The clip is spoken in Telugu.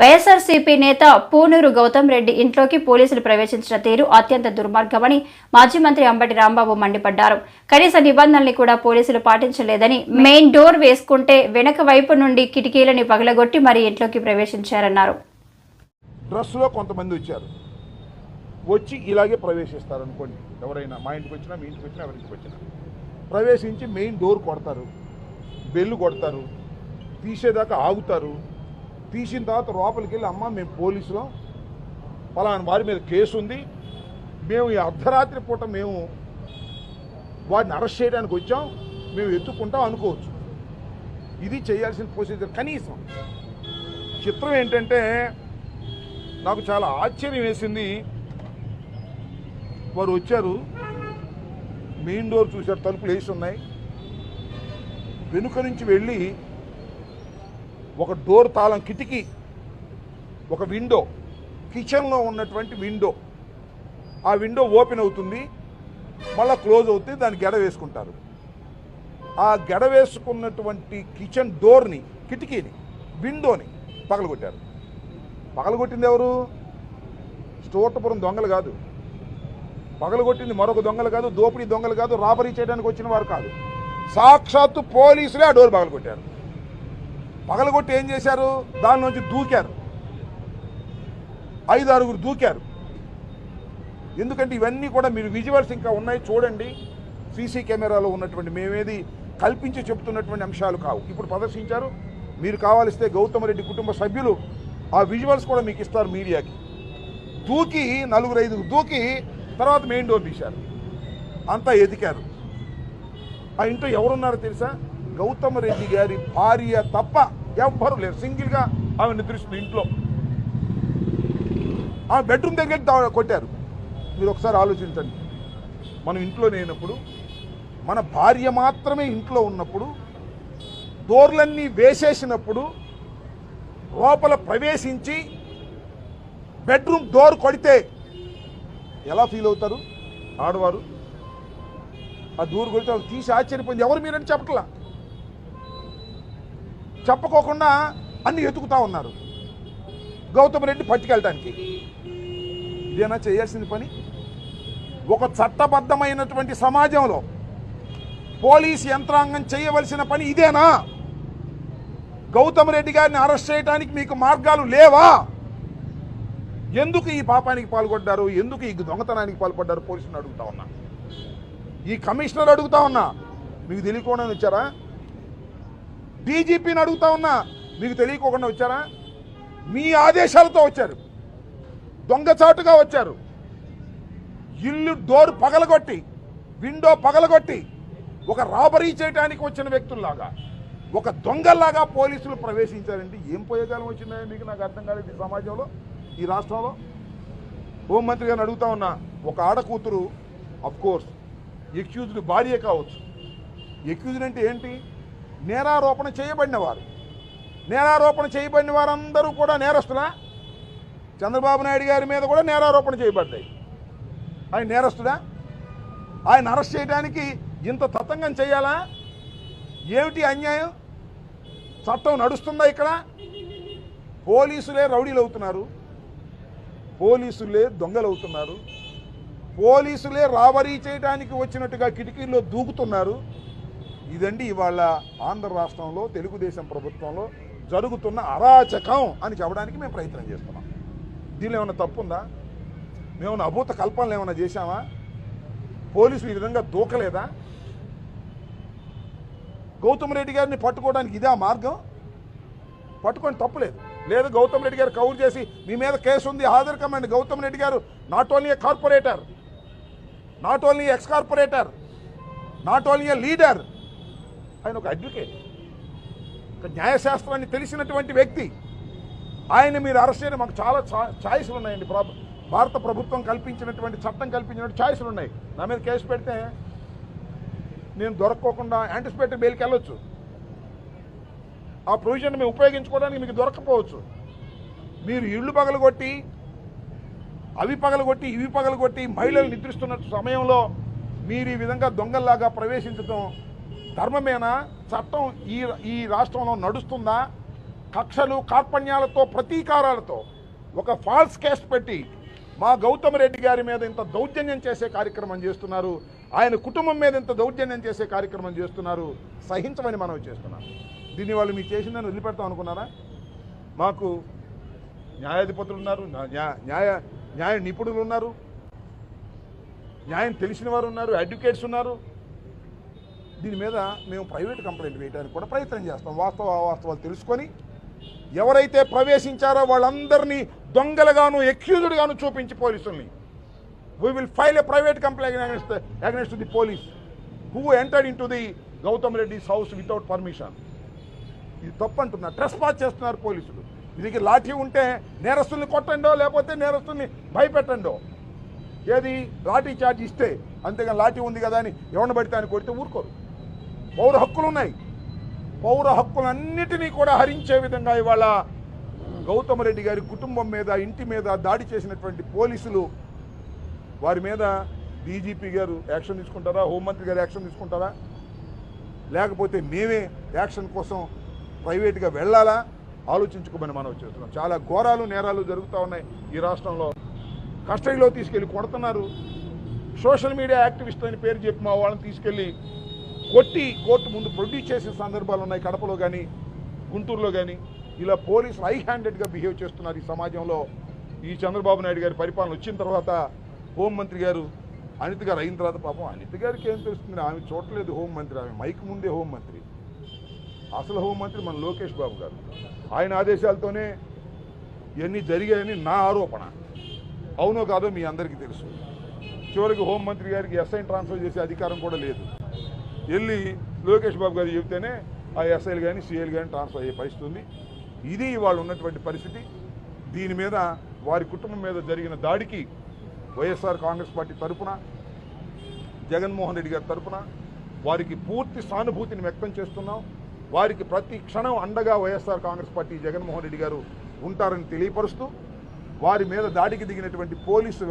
వైఎస్ఆర్సీపీ నేత పూనూరు గౌతమ్ రెడ్డి ఇంట్లోకి పోలీసులు ప్రవేశించిన తీరు అత్యంత దుర్మార్గమని మాజీ మంత్రి అంబటి రాంబాబు మండిపడ్డారు. కనీస నిబంధనల్ని కూడా పోలీసులు పాటించలేదని మెయిన్ డోర్ వేసుకుంటే వెనక వైపు నుండి కిటికీలని పగలగొట్టి మరీ ఇంట్లోకి ప్రవేశించారన్నారు. డ్రెస్సులో కొంతమంది వచ్చారు. వచ్చి ఇలాగే ప్రవేశిస్తారు అనుకోండి ఎవరైనా మా ఇంటికి వచ్చినా మీ ఇంటికి వచ్చినా ఎవరింటికి వచ్చినా. ప్రవేశించి మెయిన్ డోర్ కొడతారు. బెల్లు కొడతారు. తీసేదాకా ఆగుతారు. తీసిన తర్వాత లోపలికి వెళ్ళి అమ్మ మేము పోలీసులో. పలానా వారి మీద కేసు ఉంది మేము ఈ అర్ధరాత్రి పూట మేము వాడిని అరెస్ట్ చేయడానికి వచ్చాం. మేము ఎత్తుకుంటాం అనుకోవచ్చు. ఇది చేయాల్సిన ప్రొసీజర్ కనీసం చిత్రం ఏంటంటే నాకు చాలా ఆశ్చర్యం వేసింది. వారు వచ్చారు. మెయిన్ డోర్ చూశారు. తలుపులు వేసి ఉన్నాయి. వెనుక నుంచి వెళ్ళి ఒక డోర్ తాళం కిటికీ ఒక విండో కిచెన్లో ఉన్నటువంటి విండో. ఆ విండో ఓపెన్ అవుతుంది మళ్ళీ క్లోజ్ అవుతుంది దాన్ని గెడ వేసుకుంటారు. ఆ గెడ వేసుకున్నటువంటి కిచెన్ డోర్ని కిటికీని విండోని పగలగొట్టారు. పగలగొట్టింది ఎవరు? స్టోటపురం దొంగలు కాదు. పగలగొట్టింది మరొక దొంగలు కాదు దోపిడీ దొంగలు కాదు రాబరీ చేయడానికి వచ్చిన వారు కాదు. సాక్షాత్తు పోలీసులే ఆ డోర్ పగలగొట్టారు. పగలగొట్టి ఏం చేశారు? దాని నుంచి దూకారు. ఐదు ఆరుగురు దూకారు. ఎందుకంటే ఇవన్నీ కూడా మీరు విజువల్స్ ఇంకా ఉన్నాయి చూడండి. సీసీ కెమెరాలో ఉన్నటువంటి మేమేది కల్పించి చెప్తున్నటువంటి అంశాలు కావు. ఇప్పుడు ప్రదర్శించారు. మీరు కావాలిస్తే గౌతమ్ రెడ్డి కుటుంబ సభ్యులు ఆ విజువల్స్ కూడా మీకు ఇస్తారు మీడియాకి. దూకి నలుగురు ఐదుగురు దూకి తర్వాత మెయిన్ డోర్ తీశారు. అంతా ఎదికారు. ఆ ఇంట్లో ఎవరున్నారో తెలుసా? గౌతమ్ రెడ్డి గారి భార్య తప్ప ఎవ్వరు లేరు. సింగిల్గా ఆమె నిద్రిస్తుంది ఇంట్లో. ఆమె బెడ్రూమ్ దగ్గర కొట్టారు. మీరు ఒకసారి ఆలోచించండి. మనం ఇంట్లో లేనప్పుడు మన భార్య మాత్రమే ఇంట్లో ఉన్నప్పుడు డోర్లన్నీ వేసేసినప్పుడు లోపల ప్రవేశించి బెడ్రూమ్ డోర్ కొడితే ఎలా ఫీల్ అవుతారు? ఆడవారు? ఆ డోర్ కొడితే వాళ్ళు తీసి ఆశ్చర్యపోయింది. ఎవరు మీరని చెప్పట్లా? చెప్పుకోకుండా అన్ని ఎతుకుతా ఉన్నారు. గౌతమ్ రెడ్డి పట్టుకెళ్ళటానికి. ఇదేనా చేయాల్సిన పని? ఒక చట్టబద్ధమైనటువంటి సమాజంలో పోలీస్ యంత్రాంగం చేయవలసిన పని ఇదేనా? గౌతమ్ రెడ్డి గారిని అరెస్ట్ చేయడానికి మీకు మార్గాలు లేవా? ఎందుకు ఈ పాపానికి పాల్గొడ్డారు? ఎందుకు ఈ దొంగతనానికి పాల్పడ్డారు? పోలీసులు అడుగుతా ఉన్నా. ఈ కమిషనర్ అడుగుతా ఉన్నా. మీకు తెలియకుండా వచ్చారా? డీజీపీని అడుగుతా ఉన్నా మీకు తెలియకోకుండా వచ్చారా? మీ ఆదేశాలతో వచ్చారు. దొంగచాటుగా వచ్చారు. ఇల్లు డోర్ పగలగొట్టి విండో పగలగొట్టి ఒక రాబరీ చేయడానికి వచ్చిన వ్యక్తుల్లాగా ఒక దొంగల్లాగా పోలీసులు ప్రవేశించారంటే ఏం పోయేకాలం వచ్చిందా మీకు నాకు అర్థం కాలేదు ఈ సమాజంలో ఈ రాష్ట్రంలో? హోంమంత్రి గారిని అడుగుతా ఉన్నా ఒక ఆడకూతురు అఫ్కోర్స్ ఎక్యూజ్డ్ భార్య కావచ్చు. ఎక్యూజ్డ్ అంటే ఏంటి? నేరారోపణ చేయబడిన వారు నేరారోపణ చేయబడిన వారందరూ కూడా నేరస్తులా? చంద్రబాబు నాయుడు గారి మీద కూడా నేరారోపణ చేయబడ్డాయి. ఆయన నేరస్తుడా? ఆయన అరెస్ట్ చేయడానికి ఇంత తతంగం చేయాలా? ఏమిటి అన్యాయం? చట్టం నడుస్తుందా ఇక్కడ? పోలీసులే రౌడీలు అవుతున్నారు పోలీసులే దొంగలు అవుతున్నారు పోలీసులే రాబరీ చేయడానికి వచ్చినట్టుగా కిటికీల్లో దూకుతున్నారు. ఇదండి ఇవాళ ఆంధ్ర రాష్ట్రంలో తెలుగుదేశం ప్రభుత్వంలో జరుగుతున్న అరాచకం అని చెప్పడానికి మేము ప్రయత్నం చేస్తున్నాం. దీనిలో ఏమైనా తప్పుందా? మేమన్నా అభూత కల్పనలు ఏమైనా చేశామా? పోలీసులు ఈ విధంగా దూకలేదా? గౌతమ్ రెడ్డి గారిని పట్టుకోవడానికి ఇదే మార్గం? పట్టుకొని తప్పులేదు. లేదు గౌతమ్ రెడ్డి గారు కౌరు చేసి మీ మీద కేసు ఉంది హాజరు కమ్మండి. గౌతమ్ రెడ్డి గారు not only a corporator not only ex corporator not only a leader ఆయన ఒక అడ్వకేట్ ఒక న్యాయశాస్త్రాన్ని తెలిసినటువంటి వ్యక్తి. ఆయన మీరు అరెస్ట్ చేయడం మాకు చాలా ఛాయిస్లు ఉన్నాయండి భారత ప్రభుత్వం కల్పించినటువంటి చట్టం కల్పించినటువంటి ఛాయిస్లు ఉన్నాయి నా మీద కేసు పెడితే నేను దొరక్కోకుండా యాంటిసిపేటరీ బెయిల్కి వెళ్ళొచ్చు ఆ ప్రొవిజన్ మేము ఉపయోగించుకోవడానికి మీకు దొరకపోవచ్చు మీరు ఇళ్ళు పగలగొట్టి అవి పగలగొట్టి ఇవి పగలగొట్టి మహిళలు నిద్రిస్తున్న సమయంలో మీరు ఈ విధంగా దొంగల్లాగా ప్రవేశించడం ధర్మమేనా? చట్టం ఈ ఈ రాష్ట్రంలో నడుస్తుందా? కక్షలు కార్పణ్యాలతో ప్రతీకారాలతో ఒక ఫాల్స్ కేసు పెట్టి మా గౌతమ్ రెడ్డి గారి మీద ఇంత దౌర్జన్యం చేసే కార్యక్రమం చేస్తున్నారు. ఆయన కుటుంబం మీద ఇంత దౌర్జన్యం చేసే కార్యక్రమం చేస్తున్నారు. సహించమని మనం చేస్తున్నాం దీన్ని వాళ్ళు మీకు చేసిందని వదిలిపెడతాం అనుకున్నారా? మాకు న్యాయాధిపతులు ఉన్నారు న్యాయ న్యాయ న్యాయ నిపుణులు ఉన్నారు. న్యాయం తెలిసిన వారు ఉన్నారు అడ్వకేట్స్ ఉన్నారు. దీని మీద మేము ప్రైవేట్ కంప్లైంట్ వేయడానికి కూడా ప్రయత్నం చేస్తాం. వాస్తవ అవాస్తవాలు తెలుసుకొని ఎవరైతే ప్రవేశించారో వాళ్ళందరినీ దొంగలుగాను ఎక్యూజ్డ్గాను చూపించి పోలీసుల్ని. We will file a private complaint against against the police who entered into the Gautam Reddy's house without permission ఇది తప్పు అంటున్నారు ట్రెస్ పాస్ చేస్తున్నారు పోలీసులు. దీనికి లాఠీ ఉంటే నేరస్తుల్ని కొట్టండో లేకపోతే నేరస్తుల్ని భయపెట్టండో? ఏది? లాఠీ చార్జ్ ఇస్తే. అంతేగాని లాఠీ ఉంది కదా అని ఎవరిని పడితే అని కొడితే ఊరుకోరు. పౌర హక్కులు ఉన్నాయి పౌర హక్కులన్నిటినీ కూడా హరించే విధంగా ఇవాళ గౌతమ్ రెడ్డి గారి కుటుంబం మీద ఇంటి మీద దాడి చేసినటువంటి పోలీసులు వారి మీద డీజీపీ గారు యాక్షన్ తీసుకుంటారా? హోంమంత్రి గారు యాక్షన్ తీసుకుంటారా? లేకపోతే మేమే యాక్షన్ కోసం ప్రైవేట్గా వెళ్ళాలా? ఆలోచించుకోమని మనం చేస్తున్నాం చాలా ఘోరాలు నేరాలు జరుగుతూ ఉన్నాయి ఈ రాష్ట్రంలో. కస్టడీలో తీసుకెళ్ళి కొడుతున్నారు. సోషల్ మీడియా యాక్టివిస్ట్ అని పేరు చెప్పి మా వాళ్ళని తీసుకెళ్ళి కొట్టి కోర్టు ముందు ప్రొడ్యూస్ చేసే సందర్భాలు ఉన్నాయి కడపలో కానీ గుంటూరులో కానీ ఇలా పోలీసులు హై హ్యాండెడ్గా బిహేవ్ చేస్తున్నారు ఈ సమాజంలో. ఈ చంద్రబాబు నాయుడు గారి పరిపాలన వచ్చిన తర్వాత హోంమంత్రి గారు అనిత గారు అయిన తర్వాత పాపం అనిత గారికి ఏం తెలుస్తుంది? ఆమె చూడలేదు హోంమంత్రి ఆమె మైక్ ముందే హోంమంత్రి. అసలు హోంమంత్రి మన లోకేష్ బాబు గారు. ఆయన ఆదేశాలతోనే ఇవన్నీ జరిగాయని నా ఆరోపణ. అవునో కాదో మీ అందరికీ తెలుసు. చివరికి హోంమంత్రి గారికి ఎస్ఐని ట్రాన్స్ఫర్ చేసే అధికారం కూడా లేదు. వెళ్ళి లోకేష్ బాబు గారు చెబితేనే ఆ ఎస్ఐలు కానీ సిఐలు కానీ ట్రాన్స్ఫర్ అయ్యే పరిస్థితి ఉంది. ఇది ఇవాళ ఉన్నటువంటి పరిస్థితి. దీని మీద వారి కుటుంబం మీద జరిగిన దాడికి వైఎస్ఆర్ కాంగ్రెస్ పార్టీ తరపున జగన్మోహన్ రెడ్డి గారి తరపున వారికి పూర్తి సానుభూతిని వ్యక్తం చేస్తున్నాం. వారికి ప్రతి క్షణం అండగా YSR Congress party Jaganmohan Reddy గారు ఉంటారని తెలియపరుస్తూ వారి మీద దాడికి దిగినటువంటి పోలీసు